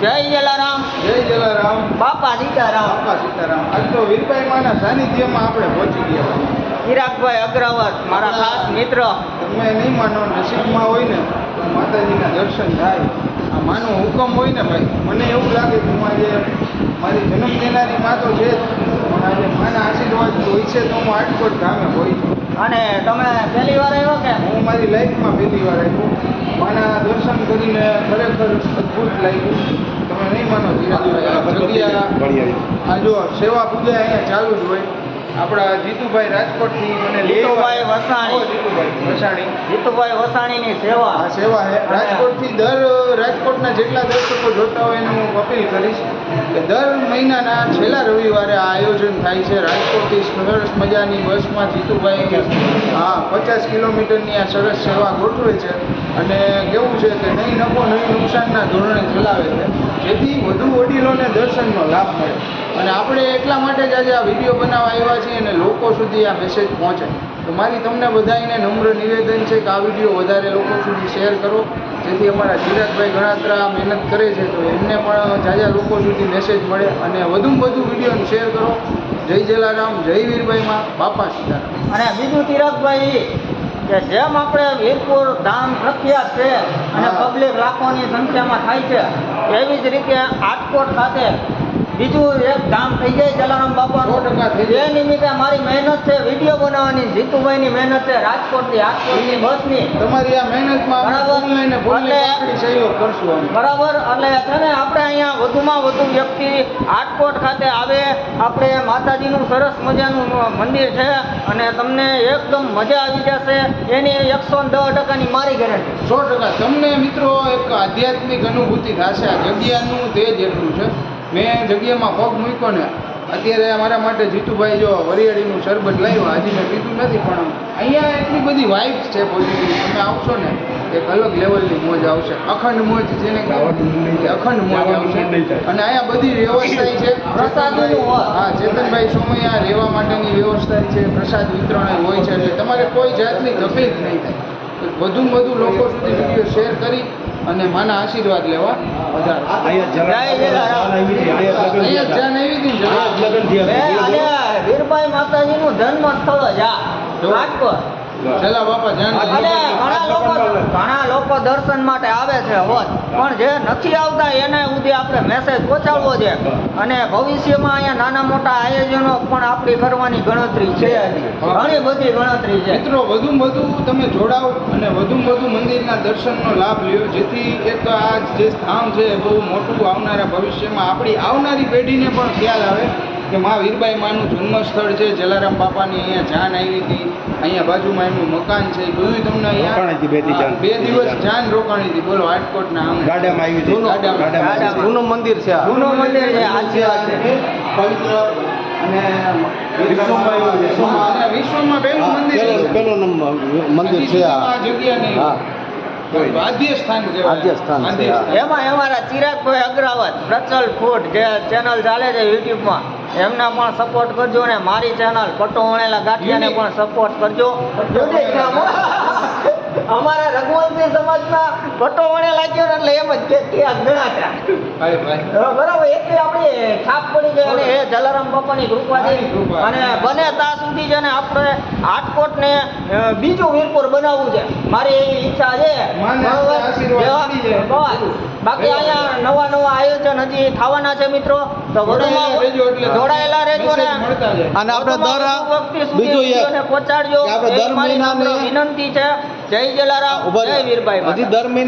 જય જલારામ. જય જલારામ. બાપા સીતારામ. બાપા સીતારામ. આજ તો વીરભાઈ માના સાનિધ્યમાં આપણે પહોંચી ગયા ચિરાગભાઈ અગ્રવત મારા ખાસ મિત્ર. તમે નહીં માનો નસીબમાં હોય ને તો માતાજીના દર્શન થાય. આ માનો હુકમ હોય ને ભાઈ મને એવું લાગે કે મારે મારી જન્મ દેનારી માં તો છે પણ આજે માના આશીર્વાદ હોય છે તો હું આટકોટ ગામે હોય છું. અને તમે પહેલી વાર આવ્યો કે? હું મારી લાઈફમાં પહેલી વાર આવ્યો. મારા દર્શન કરીને ખરેખર અદ્ભુત લાગ્યું. નહીં માનો. ધીરે આ જગ્યા આ જો સેવા પૂજા અહીંયા ચાલુ જ હોય. આપણા જીતુભાઈ રાજકોટથી મને જીતુભાઈ વસાણી. જીતુભાઈ વસાણી. જીતુભાઈ વસાણીની સેવા. આ સેવા છે રાજકોટથી દર રાજકોટના જેટલા દર્શકો જોતા હોય એને હું અપીલ કરીશ કે દર મહિનાના છેલ્લા રવિવારે આ આયોજન થાય છે. રાજકોટથી સરસ મજાની બસમાં જીતુભાઈ હા પચાસ કિલોમીટરની આ સરસ સેવા ગોઠવે છે અને કેવું છે કે નહીં નફો નહીં નુકસાનના ધોરણે ચલાવે છે. જેથી વધુ વડીલોને દર્શનનો લાભ મળે. અને આપણે એટલા માટે જ આજે આ વીડિયો બનાવવા આવ્યા છીએ અને લોકો સુધી આ મેસેજ પહોંચે તો મારી તમને બધાને નમ્ર નિવેદન છે કે આ વીડિયો વધારે લોકો સુધી શેર કરો. જેથી અમારા ચિરાગભાઈ ગણાત્રા મહેનત કરે છે તો એમને પણ જાજા લોકો સુધી મેસેજ મળે અને વધુમાં વધુ વિડીયોને શેર કરો. જય જલારામ જય વીરભાઈમાં બાપા સીતારામ. અને બીજું ચિરાગભાઈ કે જેમ આપણે વીરપુર ધામ પ્રખ્યાત છે અને. પબ્લિક લાખોની સંખ્યામાં થાય છે એવી જ રીતે આટકોટ ખાતે બીજું એક ધામ થઈ જાય જલારામ બાપા. એ નિમિત્તે મારી મહેનત છે વીડિયો બનાવવાની જીતુભાઈની મહેનત છે તમારી આ મહેનતમાં બરાબર. ફૂલને ને ફૂલને એટલે- પાકડી સહયોગ બરાબર. એટલે છે ને આપણે અહીંયા વધુમાં વધુ વ્યક્તિ આટકોટ ખાતે આવે. આપણે માતાજીનું સરસ મજાનું મંદિર છે અને તમને એકદમ મજા આવી જશે. એની એકસો દસ ટકાની મારી ગેરંટી. સો ટકા. તમને મિત્રો એક આધ્યાત્મિક અનુભૂતિ થશે. આ જગ્યાનું તે એટલું છે. મેં જગ્યામાં પગ મૂક્યો ને અત્યારે મારા માટે જીતુભાઈ જો વરિયાળીનું શરબત લાવ્યો હજી મેં પીધું નથી પણ અહીંયા એટલી બધી વાઇફ છે પોઝિટિવ તમે આવશો ને એક અલગ લેવલની મોજ આવશે. અખંડ મોજ જેને અખંડ મોજ આવશે. અને અહીંયા બધી વ્યવસ્થા છે. પ્રસાદ હા ચેતનભાઈ સોમૈયા રહેવા માટેની વ્યવસ્થા છે પ્રસાદ વિતરણ હોય છે. એટલે તમારે કોઈ જાતની તકલીફ નહીં થાય. વધુ વધુમાં વધુ લોકો સુધી વીડિયો શેર કરી અને માના આશીર્વાદ લેવા વધારે. માતાજી નું જન્મ સ્થળ જ આ. રાજકોટ. અને ઘણા લોકો ઘણા લોકો દર્શન માટે આવે છે હોત પણ જે નથી આવતા એને સુધી આપણે મેસેજ પહોંચાડવો છે. અને ભવિષ્યમાં અહીંયા નાના મોટા આયોજનો પણ આપણી કરવાની ગણતરી છે. ઘણી બધી ગણતરી છે. મિત્રો વધુ વધુ તમે જોડાઓ અને વધુ વધુ મંદિરના દર્શનનો લાભ લ્યો જેથી એક આ જે સ્થાન છે બહુ મોટું આવનારા ભવિષ્યમાં આપણી આવનારી પેઢીને પણ ખ્યાલ આવે. કે મા વીરબાઈ માનું જન્મસ્થળ છે જલારામ બાપાની અહીંયા જાન આવી હતી અહીંયા બાજુમાં એનું મકાન છે બધું તમને અહીંયા હતી બે દિવસ જાન રોકાણી હતી બોલો રાજકોટના આમ ગાડામાં આવી હતી. જૂનું મંદિર છે જૂનું મંદિર છે પવિત્ર અને વિશ્વમાં વિશ્વમાં વિશ્વમાં પહેલું મંદિર નંબર મંદિર છે આ. જગ્યા. એમાં અમારા ચિરાગભાઈ અગ્રવાલ પ્રચલ ફૂડ જે ચેનલ ચાલે છે યુટ્યુબમાં એમને પણ સપોર્ટ કરજો ને મારી ચેનલ પટ્ટો વણેલા ગાંઠિયાને પણ સપોર્ટ કરજો. અમારા રઘુવંશી સમાજના પટો વણેલા લાગ્યો ને એટલે એમ જ કે ગણાતા બરાબર એટલી આપણી છાપ પડી ગઈ અને એ જલારામ બાપાની કૃપાથી કૃપા. અને બને ત્યાં સુધી છે ને આપણે રાજકોટને ને બીજું વીરપુર બનાવવું છે. મારી એવી ઈચ્છા છે. બાકી અહીંયા નવા નવા આયોજન હજી થવાના છે મિત્રો. તો વધુમાં જોડાયેલા રહેજો ને. અને આપણે દર બીજું એક પહોંચાડજો. આપણે દર મહિનાને- વિનંતી છે. જય જલારામ. જય. વીરભાઈ હજી દર મહિને